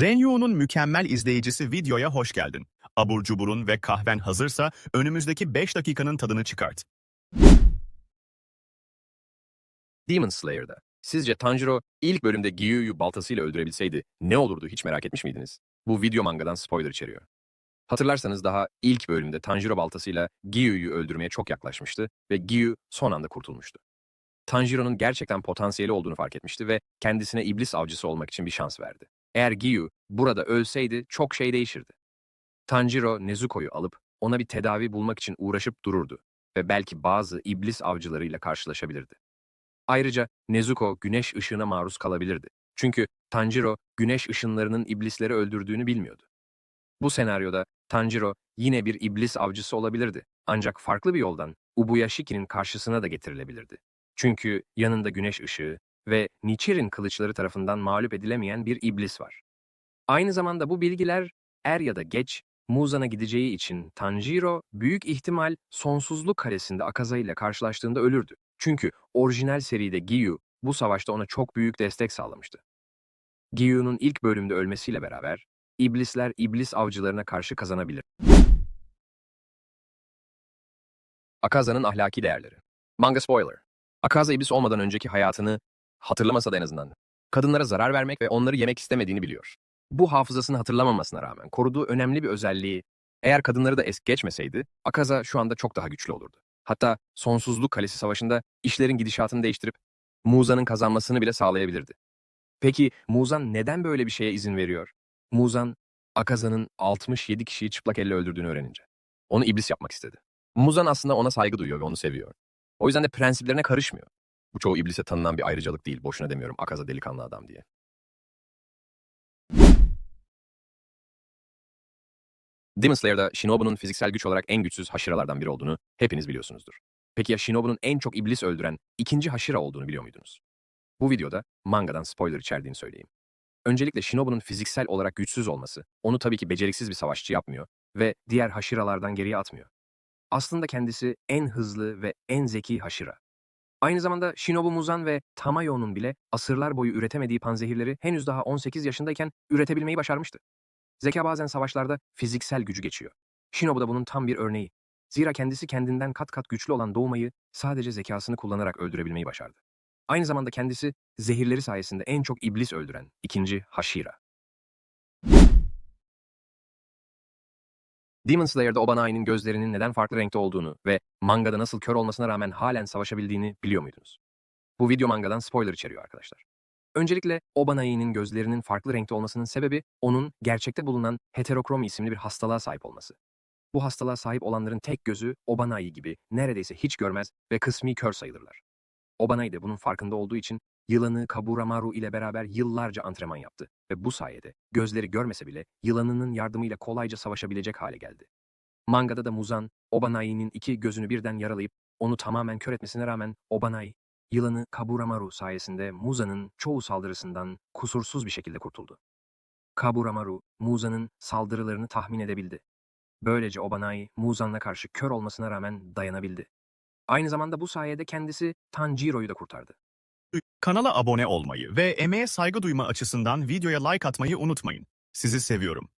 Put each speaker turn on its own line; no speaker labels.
Renyu'nun mükemmel izleyicisi videoya hoş geldin. Abur cuburun ve kahven hazırsa önümüzdeki 5 dakikanın tadını çıkart.
Demon Slayer'da. Sizce Tanjiro ilk bölümde Gyuu'yu baltasıyla öldürebilseydi ne olurdu hiç merak etmiş miydiniz? Bu video mangadan spoiler içeriyor. Hatırlarsanız daha ilk bölümde Tanjiro baltasıyla Gyuu'yu öldürmeye çok yaklaşmıştı ve Gyuu son anda kurtulmuştu. Tanjiro'nun gerçekten potansiyeli olduğunu fark etmişti ve kendisine iblis avcısı olmak için bir şans verdi. Eğer Gyuu burada ölseydi çok şey değişirdi. Tanjiro Nezuko'yu alıp ona bir tedavi bulmak için uğraşıp dururdu ve belki bazı iblis avcılarıyla karşılaşabilirdi. Ayrıca Nezuko güneş ışığına maruz kalabilirdi. Çünkü Tanjiro güneş ışınlarının iblisleri öldürdüğünü bilmiyordu. Bu senaryoda Tanjiro yine bir iblis avcısı olabilirdi. Ancak farklı bir yoldan Ubuyashiki'nin karşısına da getirilebilirdi. Çünkü yanında güneş ışığı ve Nichiren kılıçları tarafından mağlup edilemeyen bir iblis var. Aynı zamanda bu bilgiler er ya da geç Muzan'a gideceği için Tanjiro büyük ihtimal sonsuzluk karesinde Akaza ile karşılaştığında ölürdü. Çünkü orijinal seride Giyu bu savaşta ona çok büyük destek sağlamıştı. Giyu'nun ilk bölümde ölmesiyle beraber iblisler iblis avcılarına karşı kazanabilir. Akaza'nın ahlaki değerleri. Manga spoiler. Akaza iblis olmadan önceki hayatını hatırlamasa da en azından kadınlara zarar vermek ve onları yemek istemediğini biliyor. Bu hafızasını hatırlamamasına rağmen koruduğu önemli bir özelliği eğer kadınları da es geçmeseydi Akaza şu anda çok daha güçlü olurdu. Hatta Sonsuzluk Kalesi Savaşı'nda işlerin gidişatını değiştirip Muzan'ın kazanmasını bile sağlayabilirdi. Peki Muzan neden böyle bir şeye izin veriyor? Muzan, Akaza'nın 67 kişiyi çıplak elle öldürdüğünü öğrenince. Onu iblis yapmak istedi. Muzan aslında ona saygı duyuyor ve onu seviyor. O yüzden de prensiplerine karışmıyor. Bu çoğu iblise tanınan bir ayrıcalık değil. Boşuna demiyorum Akaza delikanlı adam diye. Demon Slayer'da Shinobu'nun fiziksel güç olarak en güçsüz haşiralardan biri olduğunu hepiniz biliyorsunuzdur. Peki ya Shinobu'nun en çok iblis öldüren ikinci haşira olduğunu biliyor muydunuz? Bu videoda mangadan spoiler içerdiğini söyleyeyim. Öncelikle Shinobu'nun fiziksel olarak güçsüz olması onu tabii ki beceriksiz bir savaşçı yapmıyor ve diğer haşiralardan geriye atmıyor. Aslında kendisi en hızlı ve en zeki haşira. Aynı zamanda Shinobu Muzan ve Tamayo'nun bile asırlar boyu üretemediği panzehirleri henüz daha 18 yaşındayken üretebilmeyi başarmıştı. Zeka bazen savaşlarda fiziksel gücü geçiyor. Shinobu da bunun tam bir örneği. Zira kendisi kendinden kat kat güçlü olan Doğmayı sadece zekasını kullanarak öldürebilmeyi başardı. Aynı zamanda kendisi zehirleri sayesinde en çok iblis öldüren ikinci Hashira. Demon Slayer'da Obanai'nin gözlerinin neden farklı renkte olduğunu ve mangada nasıl kör olmasına rağmen halen savaşabildiğini biliyor muydunuz? Bu video mangadan spoiler içeriyor arkadaşlar. Öncelikle Obanai'nin gözlerinin farklı renkte olmasının sebebi onun gerçekte bulunan heterokromi isimli bir hastalığa sahip olması. Bu hastalığa sahip olanların tek gözü Obanai gibi neredeyse hiç görmez ve kısmi kör sayılırlar. Obanai de bunun farkında olduğu için yılanı Kaburamaru ile beraber yıllarca antrenman yaptı ve bu sayede gözleri görmese bile yılanının yardımıyla kolayca savaşabilecek hale geldi. Mangada da Muzan, Obanai'nin iki gözünü birden yaralayıp onu tamamen kör etmesine rağmen Obanai, yılanı Kaburamaru sayesinde Muzan'ın çoğu saldırısından kusursuz bir şekilde kurtuldu. Kaburamaru, Muzan'ın saldırılarını tahmin edebildi. Böylece Obanai, Muzan'la karşı kör olmasına rağmen dayanabildi. Aynı zamanda bu sayede kendisi Tanjiro'yu da kurtardı.
Kanala abone olmayı ve emeğe saygı duyma açısından videoya like atmayı unutmayın. Sizi seviyorum.